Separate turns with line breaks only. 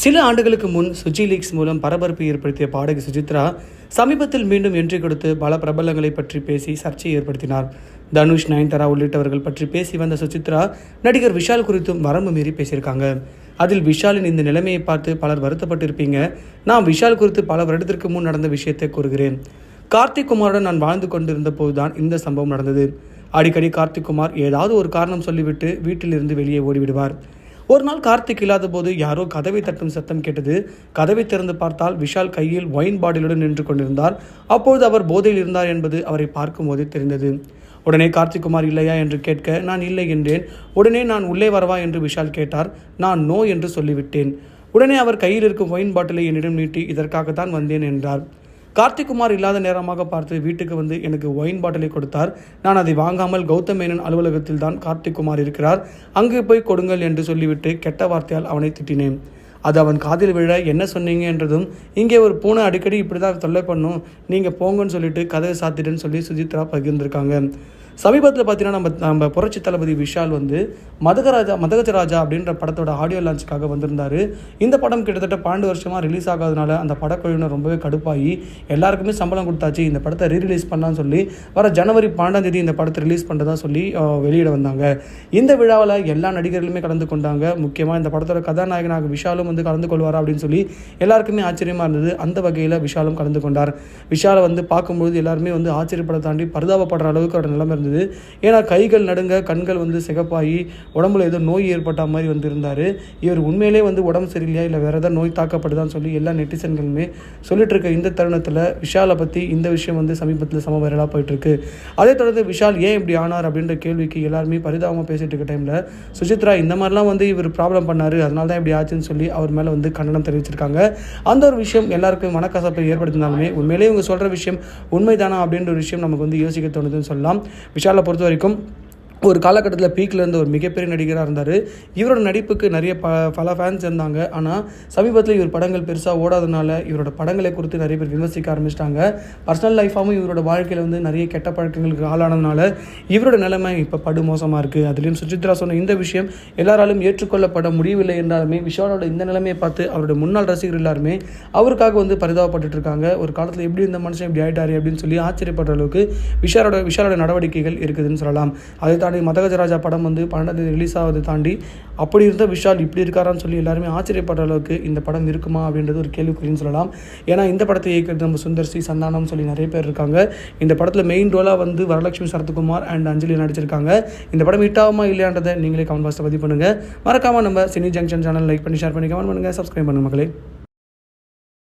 சில ஆண்டுகளுக்கு முன் சுஜி லீக்ஸ் மூலம் பரபரப்பு ஏற்படுத்திய பாடகி சுசித்ரா சமீபத்தில் மீண்டும் என்ட்ரி கொடுத்து பல பிரபலங்களை பற்றி பேசி சர்ச்சையை ஏற்படுத்தினார். தனுஷ் நயன்தாரா உள்ளிட்டவர்கள் பற்றி பேசி வந்த சுசித்ரா நடிகர் விஷால் குறித்தும் வரம்பு மீறி பேசியிருக்காங்க. அதில் விஷாலின் இந்த நிலைமையை பார்த்து பலர் வருத்தப்பட்டிருப்பீங்க. நான் விஷால் குறித்து பல வருடத்திற்கு முன் நடந்த விஷயத்தை கூறுகிறேன். கார்த்திக் குமாருடன் நான் வாழ்ந்து கொண்டிருந்த போதுதான் இந்த சம்பவம் நடந்தது. அடிக்கடி கார்த்திக் குமார் ஏதாவது ஒரு காரணம் சொல்லிவிட்டு வீட்டிலிருந்து வெளியே ஓடிவிடுவார். ஒரு நாள் கார்த்திக் இல்லாத போது யாரோ கதவை தட்டும் சத்தம் கேட்டது. கதவை திறந்து பார்த்தால் விஷால் கையில் ஒயின் பாட்டிலுடன் நின்று கொண்டிருந்தார். அப்பொழுது அவர் போதையில் இருந்தார் என்பது அவரை பார்க்கும் போதே தெரிந்தது. உடனே கார்த்திக் குமார் இல்லையா என்று கேட்க நான் இல்லை என்றேன். உடனே நான் உள்ளே வரவா? என்று விஷால் கேட்டார். நான் நோ என்று சொல்லிவிட்டேன். உடனே அவர் கையில் இருக்கும் ஒயின் பாட்டிலை என்னிடம் நீட்டி இதற்காகத்தான் வந்தேன் என்றார். கார்த்திக்குமார் இல்லாத நேரமாக பார்த்து வீட்டுக்கு வந்து எனக்கு ஒயின் பாட்டிலை கொடுத்தார். நான் அதை வாங்காமல் கௌதம் மேனன் அலுவலகத்தில் தான் கார்த்திக்குமார் இருக்கிறார். அங்கு போய் கொடுங்கள் என்று சொல்லிவிட்டு கெட்ட வார்த்தையால் அவனை திட்டினேன். அது அவன் காதில் விழ என்ன சொன்னீங்க என்றதும் இங்கே ஒரு பூனை அடிக்கடி இப்படி தான் தொல்லை பண்ணும் நீங்கள் போங்கன்னு சொல்லிட்டு கதவை சாத்திட்டுன்னு சொல்லி சுஜித்ரா பகிர்ந்திருக்காங்க. சமீபத்தில் பார்த்தீங்கன்னா நம்ம நம்ம புரட்சி தளபதி விஷால் வந்து மதகராஜா மதகஜராஜா அப்படின்ற படத்தோட ஆடியோ லான்ச்சுக்காக வந்திருந்தார். இந்த படம் கிட்டத்தட்ட பன்னெண்டு வருஷமாக ரிலீஸ் ஆகாதனால அந்த படக்குழுவினர் ரொம்பவே கடுப்பாகி எல்லாருக்குமே சம்பளம் கொடுத்தாச்சு இந்த படத்தை ரீ ரிலீஸ் சொல்லி வர ஜனவரி பன்னெண்டாம் தேதி இந்த படத்தை ரிலீஸ் பண்ணுறதா சொல்லி வெளியிட வந்தாங்க. இந்த விழாவில் எல்லா நடிகர்களுமே கலந்து கொண்டாங்க. முக்கியமாக இந்த படத்தோட கதாநாயகனாக விஷாலும் வந்து கலந்து கொள்வாரா அப்படின்னு சொல்லி எல்லாருக்குமே ஆச்சரியமாக இருந்தது. அந்த வகையில் விஷாலும் கலந்து கொண்டார். விஷாலை வந்து பார்க்கும்போது எல்லாருமே வந்து ஆச்சரியப்பட தாண்டி பரிதாபப்படுற அளவுக்கு அவரோட நிலைமை இருந்தது ஏன்னா கைகள் நடுங்க கண்கள் வந்து சிகப்பாகி உடம்புல ஏதோ நோய் ஏற்பட்ட மாதிரி வந்து இருந்தார் இவர் உண்மையிலே வந்து உடம்பு சரியில்லையா இல்லை வேறு ஏதாவது நோய் தாக்கப்படுதான்னு சொல்லி எல்லா நெட்டிசன்களுமே சொல்லிட்டு இருக்க இந்த தருணத்தில் விஷாலை பற்றி இந்த விஷயம் வந்து சமீபத்தில் சம வைரலாக போயிட்டுருக்கு. அதே தொடர்ந்து விஷால் ஏன் இப்படி ஆனார் அப்படின்ற கேள்விக்கு எல்லாருமே பரிதாபமாக பேசிட்டு இருக்க டைமில் சுசித்ரா இந்த மாதிரிலாம் வந்து இவர் ப்ராப்ளம் பண்ணார் அதனால தான் இப்படி ஆச்சுன்னு சொல்லி அவர் மேலே வந்து கண்டனம் தெரிவிச்சிருக்காங்க. அந்த ஒரு விஷயம் எல்லாருக்கும் மனக்கசப்பை ஏற்படுத்தினாலுமே உண்மையிலேயே இவங்க சொல்கிற விஷயம் உண்மைதானா அப்படின்ற ஒரு விஷயம் நமக்கு வந்து யோசிக்க தோணுதுன்னு சொல்லலாம். விஷாலை பொறுத்த வரைக்கும் ஒரு காலகட்டத்தில் பீக்கில் இருந்த ஒரு மிகப்பெரிய நடிகராக இருந்தார். இவரோட நடிப்புக்கு நிறைய ப பல ஃபேன்ஸ் இருந்தாங்க. ஆனால் சமீபத்தில் இவர் படங்கள் பெருசாக ஓடாதனால இவரோட படங்களை குறித்து நிறைய பேர் விமர்சிக்க ஆரம்பிச்சிட்டாங்க. பர்சனல் லைஃபாகவும் இவரோட வாழ்க்கையில் வந்து நிறைய கெட்ட பழக்கங்களுக்கு ஆளானதுனால இவரோட நிலைமை இப்போ படு மோசமாக இருக்குது அதுலேயும் சுசித்ரா சொன்ன இந்த விஷயம் எல்லாராலும் ஏற்றுக்கொள்ளப்பட முடியவில்லை என்றாலுமே விஷாலோட இந்த நிலைமையை பார்த்து அவரோட முன்னாள் ரசிகர் எல்லாருமே அவருக்காக வந்து பரிதாபப்பட்டு இருக்காங்க. ஒரு காலத்தில் எப்படி இந்த மனுஷன் இப்படி ஆயிட்டாரு அப்படின்னு சொல்லி ஆச்சரியப்படுற அளவுக்கு விஷாலோட விஷாலோட நடவடிக்கைகள் இருக்குதுன்னு சொல்லலாம். அதை தாண்டி மதகஜராஜா படம் வந்து பன்னெண்டாம் தேதி ரிலீஸ் ஆகுது தாண்டி அப்படி இருந்த விஷால் இப்படி இருக்காரான்னு சொல்லி எல்லாருமே ஆச்சரியப்படுற அளவுக்கு இந்த படம் இருக்குமா அப்படின்றது ஒரு கேள்விக்குறின்னு சொல்லலாம். ஏன்னா இந்த படத்தை இயக்கிறது நம்ம சுந்தர் சி சந்தானம் சொல்லி நிறைய பேர் இருக்காங்க. இந்த படத்தில் மெயின் ரோலாக வந்து வரலட்சுமி சரத்குமார் அண்ட் அஞ்சலி நடிச்சிருக்காங்க. இந்த படம் ஹிட் ஆகுமா இல்லையான்றதை நீங்களே கமெண்ட் பாக்ஸில் பதிவு பண்ணுங்கள் மறக்காமல் நம்ம சினி ஜங்ஷன் சேனல் லைக் பண்ணி ஷேர் பண்ணி கமெண்ட் பண்ணுங்கள் சப்ஸ்கிரைப் பண்ணுங்கள் மக்களே.